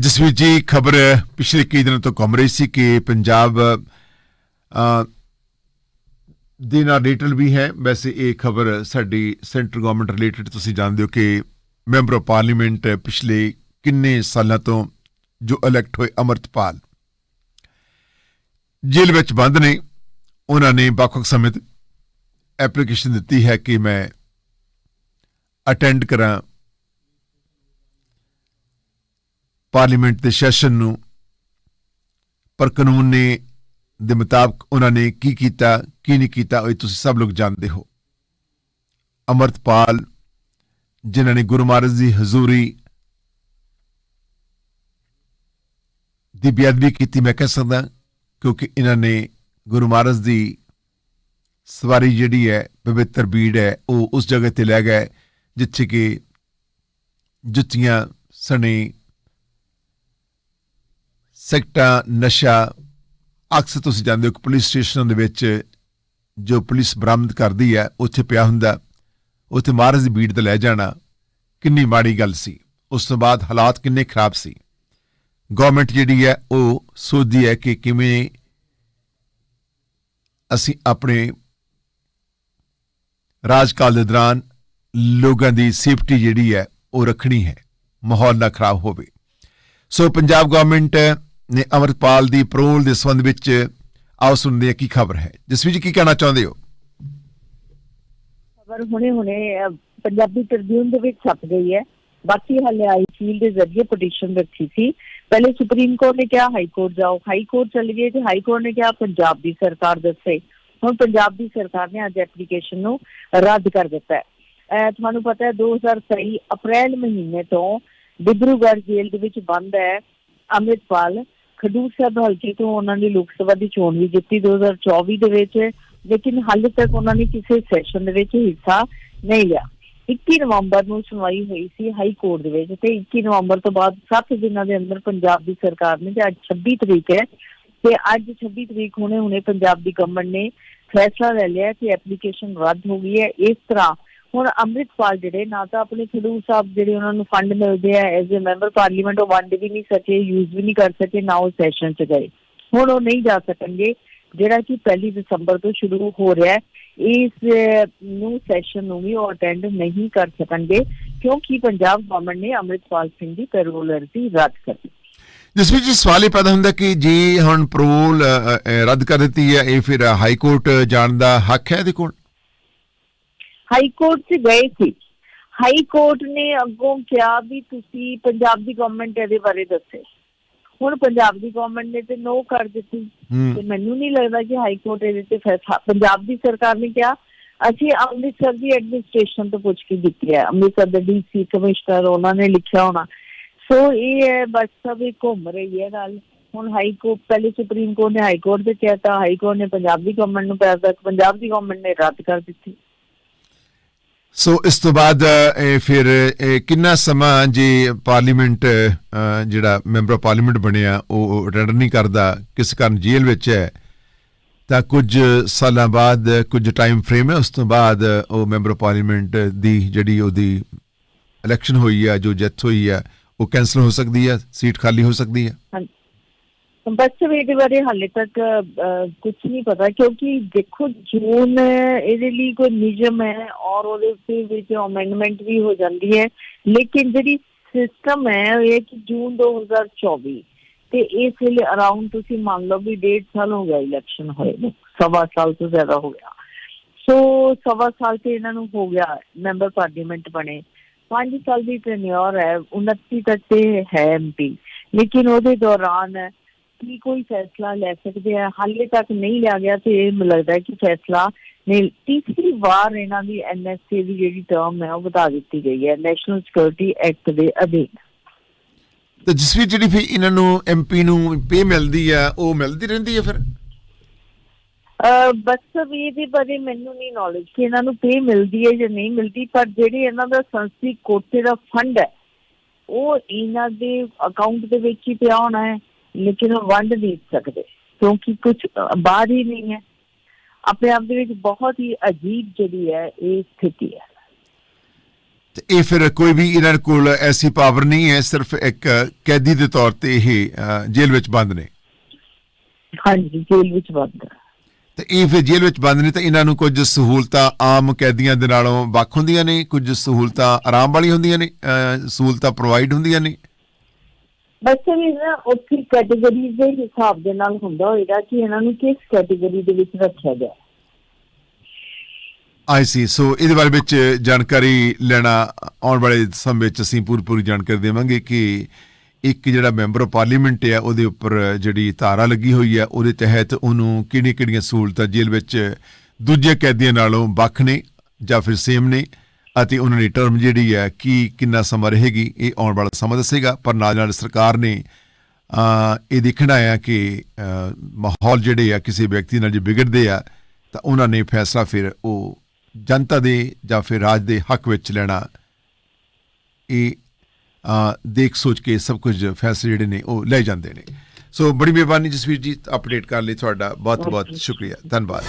ਜਸਵੀਰ ਜੀ ਖਬਰ ਪਿਛਲੇ ਕਈ ਦਿਨਾਂ ਤੋਂ ਘੁੰਮ ਰਹੀ ਸੀ ਕਿ ਪੰਜਾਬ ਦੇ ਨਾਲ ਰਿਲੇਟਡ ਵੀ ਹੈ। ਵੈਸੇ ਇਹ ਖਬਰ ਸਾਡੀ ਸੈਂਟਰ ਗਵਰਨਮੈਂਟ ਰਿਲੇਟਡ ਤੁਸੀਂ ਜਾਣਦੇ ਹੋ ਕਿ ਮੈਂਬਰ ਆਫ ਪਾਰਲੀਮੈਂਟ ਪਿਛਲੇ ਕਿੰਨੇ ਸਾਲਾਂ ਤੋਂ ਜੋ ਇਲੈਕਟ ਹੋਏ ਅਮਰਤਪਾਲ ਜੇਲ੍ਹ ਵਿੱਚ ਬੰਦ ਨੇ। ਉਹਨਾਂ ਨੇ ਵੱਖ-ਵੱਖ ਸਮੇਂ ਤੇ ਐਪਲੀਕੇਸ਼ਨ ਦਿੱਤੀ ਹੈ ਕਿ ਮੈਂ ਅਟੈਂਡ ਕਰਾਂ। ਪਾਰਲੀਮੈਂਟ ਦੇ ਸੈਸ਼ਨ ਨੂੰ, ਪਰ ਕਾਨੂੰਨ ਨੇ ਦੇ ਮੁਤਾਬਕ ਉਹਨਾਂ ਨੇ ਕੀ ਕੀਤਾ, ਕੀ ਨਹੀਂ ਕੀਤਾ, ਉਹ ਤੁਸੀਂ ਸਭ ਲੋਕ ਜਾਣਦੇ ਹੋ। ਅਮਰਤਪਾਲ, ਜਿਨ੍ਹਾਂ ਨੇ ਗੁਰੂ ਮਹਾਰਾਜ ਦੀ ਹਜ਼ੂਰੀ ਦੀ ਬੇਅਦਬੀ ਕੀਤੀ, ਮੈਂ ਕਹਿ ਸਕਦਾ, ਕਿਉਂਕਿ ਇਹਨਾਂ ਨੇ ਗੁਰੂ ਮਹਾਰਾਜ ਦੀ ਸਵਾਰੀ ਜਿਹੜੀ ਹੈ, ਪਵਿੱਤਰ ਬੀੜ ਹੈ, ਉਹ ਉਸ ਜਗ੍ਹਾ ਤੇ ਲੈ ਗਏ, ਜਿੱਥੇ ਕਿ ਜੁੱਤੀਆਂ ਸਣੇ ਸੈਕਟਾ, ਨਸ਼ਾ ਅਕਸਰ ਤੁਸੀਂ ਜਾਣਦੇ ਹੋ ਕਿ ਪੁਲਿਸ ਸਟੇਸ਼ਨਾਂ ਦੇ ਵਿੱਚ ਜੋ ਪੁਲਿਸ ਬਰਾਮਦ ਕਰਦੀ ਹੈ, ਉੱਥੇ ਪਿਆ ਹੁੰਦਾ। ਉੱਥੇ ਮਹਾਰਾਜ ਦੀ ਬੀੜ ਤੇ ਲੈ ਜਾਣਾ ਕਿੰਨੀ ਮਾੜੀ ਗੱਲ ਸੀ। ਉਸ ਤੋਂ ਬਾਅਦ ਹਾਲਾਤ ਕਿੰਨੇ ਖਰਾਬ ਸੀ। ਗਵਰਨਮੈਂਟ ਜਿਹੜੀ ਹੈ, ਉਹ ਸੋਚਦੀ ਹੈ ਕਿ ਕਿਵੇਂ ਅਸੀਂ ਆਪਣੇ ਰਾਜਕਾਲ ਦੇ ਦੌਰਾਨ ਲੋਕਾਂ ਦੀ ਸੇਫਟੀ ਜਿਹੜੀ ਹੈ, ਉਹ ਰੱਖਣੀ ਹੈ। ਮਾਹੌਲ ਨਾ ਖਰਾਬ ਹੋਵੇ। ਸੋ ਪੰਜਾਬ ਗਵਰਨਮੈਂਟ ਨੇ ਅਮਰਪਾਲ ਦੀ ਪਰੋਲ ਦੇ ਸੰਬੰਧ ਵਿੱਚ ਆਓ ਸੁਣਦੇ ਹਾਂ ਕੀ ਖਬਰ ਹੈ। ਜਿਸ ਵਿੱਚ ਕੀ ਕਹਿਣਾ ਚਾਹੁੰਦੇ ਹੋ? ਖਬਰ ਹੁਣੇ ਹੁਣੇ ਪੰਜਾਬੀ ਟ੍ਰਿਬਿਊਨ ਦੇ ਵਿੱਚ ਛਪ ਗਈ ਹੈ। ਬਾਕੀ ਹਾਲੇ ਆਈਸੀਲ ਦੇ ਜ਼ਰੀਏ ਪਟੀਸ਼ਨ ਰੱਖੀ ਸੀ। ਪਹਿਲੇ ਸੁਪਰੀਮ ਕੋਰਟ ਨੇ ਕਿਹਾ ਹਾਈ ਕੋਰਟ ਜਾਓ। ਹਾਈ ਕੋਰਟ ਚਲੇ ਗਏ ਤੇ ਹਾਈ ਕੋਰਟ ਨੇ ਕਿਹਾ ਪੰਜਾਬ ਦੀ ਸਰਕਾਰ ਦੱਸੇ। ਹੁਣ ਪੰਜਾਬ ਦੀ ਸਰਕਾਰ ਨੇ ਅੱਜ ਐਪਲੀਕੇਸ਼ਨ ਨੂੰ ਰੱਦ ਕਰ ਦਿੱਤਾ ਹੈ। ਤੁਹਾਨੂੰ ਪਤਾ ਹੈ 2023 ਅਪ੍ਰੈਲ ਮਹੀਨੇ ਤੋਂ ਡਿਬਰੂਗੜ੍ਹ ਜੇਲ੍ਹ ਦੇ ਵਿੱਚ ਬੰਦ ਹੈ ਅੰਮ੍ਰਿਤਪਾਲ। ਖਡੂਰ ਸਾਹਿਬ ਹਲਕੇ ਤੋਂ ਉਹਨਾਂ ਨੇ ਲੋਕ ਸਭਾ ਦੀ ਚੋਣ ਵੀ ਜਿੱਤੀ 2024 ਦੇ ਵਿੱਚ, ਲੇਕਿਨ ਹਾਲੇ ਤੱਕ ਉਹਨਾਂ ਨੇ ਕਿਸੇ ਸੈਸ਼ਨ ਦੇ ਵਿੱਚ ਹਿੱਸਾ ਨਹੀਂ ਲਿਆ। 21 ਨਵੰਬਰ ਨੂੰ ਸੁਣਵਾਈ ਹੋਈ ਸੀ ਹਾਈ ਕੋਰਟ ਦੇ ਵਿੱਚ ਤੇ 21 ਨਵੰਬਰ ਤੋਂ ਬਾਅਦ 7 ਦਿਨਾਂ ਦੇ ਅੰਦਰ ਪੰਜਾਬ ਦੀ ਸਰਕਾਰ ਨੇ, ਤੇ ਅੱਜ 26 ਤਰੀਕ ਹੈ, ਤੇ ਅੱਜ 26 ਤਰੀਕ ਹੁਣੇ ਹੁਣੇ ਪੰਜਾਬ ਦੀ ਗਵਰਨਮੈਂਟ ਨੇ ਫੈਸਲਾ ਲੈ ਲਿਆ ਕਿ ਐਪਲੀਕੇਸ਼ਨ ਰੱਦ ਹੋ ਗਈ ਹੈ। ਇਸ ਤਰ੍ਹਾਂ ਹੁਣ ਅੰਮ੍ਰਿਤਪਾਲ ਜਿਹੜੇ ਨਾ ਤਾਂ ਆਪਣੇ ਖਡੂਰ ਸਾਹਿਬ ਜਿਹੜੇ ਉਹਨਾਂ ਨੂੰ ਫੰਡ ਮਿਲਦੇ ਆ ਐਜ਼ ਅ ਮੈਂਬਰ ਪਾਰਲੀਮੈਂਟ ਉਹ ਵੰਡ ਵੀ ਨਹੀਂ ਸਕੇ ਯੂਜ਼ ਵੀ ਨਹੀਂ ਕਰ ਸਕੇ, ਨਾ ਉਹ ਸੈਸ਼ਨ 'ਚ ਗਏ। ਹੁਣ ਉਹ ਨਹੀਂ ਜਾ ਸਕਣਗੇ, ਜਿਹੜਾ ਕਿ 1 ਦਸੰਬਰ ਤੋਂ ਸ਼ੁਰੂ ਹੋ ਰਿਹਾ ਹੈ, ਇਸ ਨੂੰ ਸੈਸ਼ਨ ਨੂੰ ਵੀ ਉਹ ਅਟੈਂਡ ਨਹੀਂ ਕਰ ਸਕਣਗੇ, ਕਿਉਂਕਿ ਪੰਜਾਬ ਗਵਰਨਮੈਂਟ ਨੇ ਅੰਮ੍ਰਿਤਪਾਲ ਸਿੰਘ ਦੀ ਪੈਰੋਲ ਅਰਜ਼ੀ ਰੱਦ ਕਰ ਦਿੱਤੀ। ਜਿਸ ਵਿੱਚ ਸਵਾਲ ਇਹ ਪੈਦਾ ਹੁੰਦਾ ਕਿ ਜੇ ਹੁਣ ਪਰੋਲ ਰੱਦ ਕਰ ਦਿੱਤੀ ਹੈ, ਇਹ ਫਿਰ ਹਾਈ ਕੋਰਟ ਜਾਣ ਦਾ ਹੱਕ ਹੈ ਇਹਦੇ ਕੋਲ? ਹਾਈ ਕੋਰਟ 'ਚ ਗਏ ਸੀ। ਹਾਈ ਕੋਰਟ ਨੇ ਅੱਗੋਂ ਕਿਹਾ ਵੀ ਤੁਸੀਂ ਪੰਜਾਬ ਦੀ ਗਵਰਨਮੈਂਟ ਇਹਦੇ ਬਾਰੇ ਦੱਸੇ। ਹੁਣ ਪੰਜਾਬ ਦੀ ਗਵਰਨਮੈਂਟ ਨੇ ਤੇ ਨੋ ਕਰ ਦਿੱਤੀ। ਤੇ ਮੈਨੂੰ ਨਹੀਂ ਲੱਗਦਾ ਕਿ ਹਾਈ ਕੋਰਟ ਇਹਦੇ ਤੇ ਫੈਸਲਾ ਪੰਜਾਬ ਦੀ ਸਰਕਾਰ ਨੇ ਕਿਹਾ ਅਸੀਂ ਅੰਮ੍ਰਿਤਸਰ ਦੀ ਐਡਮਿਨਿਸਟ੍ਰੇਸ਼ਨ ਤੋਂ ਪੁੱਛ ਕੇ ਕੀਤੀ ਹੈ। ਅੰਮ੍ਰਿਤਸਰ ਦੇ ਡੀਸੀ ਕਮਿਸ਼ਨਰ ਉਹਨਾਂ ਨੇ ਲਿਖਿਆ ਹੋਣਾ। ਸੋ ਇਹ ਹੈ ਬਸ ਸਭ ਇਹ ਘੁੰਮ ਰਹੀ ਹੈ ਗੱਲ। ਹੁਣ ਹਾਈ ਕੋਰਟ ਪਹਿਲੇ ਸੁਪਰੀਮ ਕੋਰਟ ਨੇ ਹਾਈ ਕੋਰਟ ਦੇ ਕਹਿਤਾ ਹਾਈ ਕੋਰਟ ਨੇ ਪੰਜਾਬ ਦੀ ਗਵਰਨਮੈਂਟ ਨੂੰ ਪੈਸਾ ਪੰਜਾਬ ਦੀ ਗਵਰਨਮੈਂਟ ਨੇ ਰੱਦ ਕਰ ਦਿੱਤੀ। ਸੋ ਇਸ ਤੋਂ ਬਾਅਦ ਇਹ ਫਿਰ ਇਹ ਕਿੰਨਾ ਸਮਾਂ ਜੇ ਪਾਰਲੀਮੈਂਟ ਜਿਹੜਾ ਮੈਂਬਰ ਆਫ ਪਾਰਲੀਮੈਂਟ ਬਣਿਆ, ਉਹ ਅਟੈਂਡ ਨਹੀਂ ਕਰਦਾ, ਕਿਸ ਕਾਰਨ ਜੇਲ੍ਹ ਵਿੱਚ ਹੈ? ਤਾਂ ਕੁਝ ਸਾਲਾਂ ਬਾਅਦ, ਕੁਝ ਟਾਈਮ ਫਰੇਮ ਹੈ, ਉਸ ਤੋਂ ਬਾਅਦ ਉਹ ਮੈਂਬਰ ਆਫ ਪਾਰਲੀਮੈਂਟ ਦੀ ਜਿਹੜੀ ਉਹਦੀ ਇਲੈਕਸ਼ਨ ਹੋਈ ਹੈ ਜੋ ਜੈਥ ਹੋਈ ਹੈ ਉਹ ਕੈਨਸਲ ਹੋ ਸਕਦੀ ਹੈ ਸੀਟ ਖਾਲੀ ਹੋ ਸਕਦੀ ਹੈ ਬਸ ਇਹਦੇ ਬਾਰੇ ਹਾਲੇ ਤੱਕ ਕੁਝ ਨਹੀਂ ਪਤਾ ਕਿਉਂਕਿ ਦੇਖੋ, ਜੂਨ ਇਹਦੇ ਲਈ ਕੋਈ ਨਿਯਮ ਹੈ ਔਰ ਉਹਦੇ ਉੱਤੇ ਵਿੱਚ ਅਮੈਂਡਮੈਂਟ ਵੀ ਹੋ ਜਾਂਦੀ ਹੈ। ਲੇਕਿਨ ਜਿਹੜੀ ਸਿਸਟਮ ਹੈ, ਉਹ ਇਹ ਕਿ ਜੂਨ 2024 ਤੇ ਇਸ ਵੇਲੇ ਅਰਾਊਂਡ ਤੁਸੀਂ ਮੰਨ ਲਓ ਵੀ ਡੇਢ ਸਾਲ ਹੋ ਗਿਆ ਇਲੈਕਸ਼ਨ ਹੋਏ ਨੂੰ, ਸਵਾ ਸਾਲ ਤੋਂ ਜ਼ਿਆਦਾ ਹੋ ਗਿਆ। ਸੋ ਸਵਾ ਸਾਲ ਤੇ ਇਹਨਾਂ ਨੂੰ ਹੋ ਗਿਆ ਮੈਂਬਰ ਪਾਰਲੀਮੈਂਟ ਬਣੇ। 5 ਸਾਲ ਦੀ ਟੈਨਿਓਰ ਹੈ 29 ਤੱਕ ਤੇ ਹੈ ਐਮਪੀ ਲੇਕਿਨ ਉਹਦੇ ਦੌਰਾਨ ਕੀ ਕੋਈ ਫੈਸਲਾ ਲੈ ਸਕਦੇ ਆ? ਹਾਲੇ ਤੱਕ ਨਹੀਂ ਲਿਆ ਗਿਆ ਤੇ ਇਹ ਲੱਗਦਾ ਹੈ ਕਿ ਫੈਸਲਾ ਨੇ ਤੀਸਰੀ ਵਾਰ ਇਹਨਾਂ ਦੀ ਐਨਐਸਏ ਦੀ ਜਿਹੜੀ ਟਰਮ ਹੈ ਉਹ ਵਧਾ ਦਿੱਤੀ ਗਈ ਹੈ ਨੈਸ਼ਨਲ ਸਿਕਿਉਰਿਟੀ ਐਕਟ ਦੇ ਅਧੀਨ। ਤੇ ਜਿਸ ਵੀ ਜਿਹੜੀ ਫਿਰ ਇਹਨਾਂ ਨੂੰ ਐਮਪੀ ਨੂੰ ਪੇ ਮਿਲਦੀ ਹੈ ਉਹ ਮਿਲਦੀ ਰਹਿੰਦੀ ਹੈ ਫਿਰ? ਬਸ ਵੀ ਇਹਦੇ ਬਾਰੇ ਮੈਨੂੰ ਨਹੀਂ ਨੌਲੇਜ ਕਿ ਇਹਨਾਂ ਨੂੰ ਪੇ ਮਿਲਦੀ ਹੈ ਜਾਂ ਨਹੀਂ ਮਿਲਦੀ ਪਰ ਜਿਹੜੀ ਇਹਨਾਂ ਦਾ ਸੰਸਦੀ ਕੋਟੇ ਦਾ ਫੰਡ ਹੈ ਉਹ ਇਹਨਾਂ ਦੇ ਅਕਾਊਂਟ ਦੇ ਵਿੱਚ ਹੀ ਪਿਆ ਹੋਣਾ ਹੈ। ਲੇਕਿਨ ਉਹ ਵੰਡ ਨਹੀਂ ਸਕਦੇ ਕਿਉਂਕਿ ਕੁਝ ਬਾਹਰ ਹੀ ਨਹੀਂ ਹੈ। ਆਪਣੇ ਆਪ ਦੇ ਵਿੱਚ ਬਹੁਤ ਹੀ ਅਜੀਬ ਜਿਹੜੀ ਹੈ ਇਹ ਸਥਿਤੀ ਹੈ। ਇਹ ਫਿਰ ਕੋਈ ਵੀ ਇਹਨਾਂ ਕੋਲ ਐਸੀ ਪਾਵਰ ਨਹੀਂ ਹੈ ਸਿਰਫ ਇੱਕ ਕੈਦੀ ਦੇ ਤੌਰ ਤੇ ਇਹ ਜੇਲ੍ਹ ਵਿੱਚ ਬੰਦ ਨੇ। ਹਾਂਜੀ ਜੇਲ੍ਹ ਵਿੱਚ ਬੰਦ ਤੇ ਇਹ ਫਿਰ ਜੇਲ੍ਹ ਵਿੱਚ ਬੰਦ ਨੇ ਤਾਂ ਇਹਨਾਂ ਨੂੰ ਕੁਝ ਸਹੂਲਤਾਂ ਆਮ ਕੈਦੀਆਂ ਦੇ ਨਾਲੋਂ ਵੱਖ ਹੁੰਦੀਆਂ ਨੇ ਕੁਝ ਸਹੂਲਤਾਂ ਆਰਾਮ ਵਾਲੀ ਹੁੰਦੀਆਂ ਨੇ ਸਹੂਲਤਾਂ ਪ੍ਰੋਵਾਈਡ ਹੁੰਦੀਆਂ ਨੇ। ਬੱਚੇ ਵੀ ਨਾ ਉੱਥੇ ਕੈਟਾਗਰੀ ਦੇ ਹਿਸਾਬ ਦੇ ਨਾਲ ਹੁੰਦਾ ਹੋਏਗਾ ਕਿ ਇਹਨਾਂ ਨੂੰ ਕਿਸ ਕੈਟਾਗਰੀ ਦੇ ਵਿੱਚ ਰੱਖਿਆ ਗਿਆ। ਆਈ ਸੀ ਸੋ ਇਹਦੇ ਬਾਰੇ ਵਿੱਚ ਜਾਣਕਾਰੀ ਲੈਣਾ, ਆਉਣ ਵਾਲੇ ਸਮੇਂ ਵਿੱਚ ਅਸੀਂ ਪੂਰੀ ਪੂਰੀ ਜਾਣਕਾਰੀ ਦੇਵਾਂਗੇ ਕਿ ਇੱਕ ਜਿਹੜਾ ਮੈਂਬਰ ਆਫ ਪਾਰਲੀਮੈਂਟ ਹੈ, ਉਹਦੇ ਉੱਪਰ ਜਿਹੜੀ ਧਾਰਾ ਲੱਗੀ ਹੋਈ ਹੈ, ਉਹਦੇ ਤਹਿਤ ਉਹਨੂੰ ਕਿਹੜੀਆਂ-ਕਿਹੜੀਆਂ ਸਹੂਲਤਾਂ ਜੇਲ੍ਹ ਵਿੱਚ ਦੂਜੇ ਕੈਦੀਆਂ ਨਾਲੋਂ ਵੱਖ ਨੇ ਜਾਂ ਫਿਰ ਸੇਮ ਨੇ? ਅਤੇ ਉਹਨਾਂ ਦੀ ਟਰਮ ਜਿਹੜੀ ਹੈ ਕੀ ਕਿੰਨਾ ਸਮਾਂ ਰਹੇਗੀ ਇਹ ਆਉਣ ਵਾਲਾ ਸਮਾਂ ਦੱਸੇਗਾ। ਪਰ ਨਾਲ ਨਾਲ ਸਰਕਾਰ ਨੇ ਇਹ ਦੇਖਣਾ ਹੈ ਕਿ ਮਾਹੌਲ ਜਿਹੜੇ ਆ ਕਿਸੇ ਵਿਅਕਤੀ ਨਾਲ ਜੇ ਵਿਗੜਦੇ ਆ ਤਾਂ ਉਹਨਾਂ ਨੇ ਫੈਸਲਾ ਫਿਰ ਉਹ ਜਨਤਾ ਦੇ ਜਾਂ ਫਿਰ ਰਾਜ ਦੇ ਹੱਕ ਵਿੱਚ ਲੈਣਾ। ਇਹ ਦੇਖ ਸੋਚ ਕੇ ਸਭ ਕੁਝ ਫੈਸਲੇ ਜਿਹੜੇ ਨੇ ਉਹ ਲੈ ਜਾਂਦੇ ਨੇ। ਸੋ ਬੜੀ ਮਿਹਰਬਾਨੀ ਜਸਵੀਰ ਜੀ ਅਪਡੇਟ ਕਰਨ ਲਈ ਤੁਹਾਡਾ। ਬਹੁਤ ਬਹੁਤ ਸ਼ੁਕਰੀਆ। ਧੰਨਵਾਦ।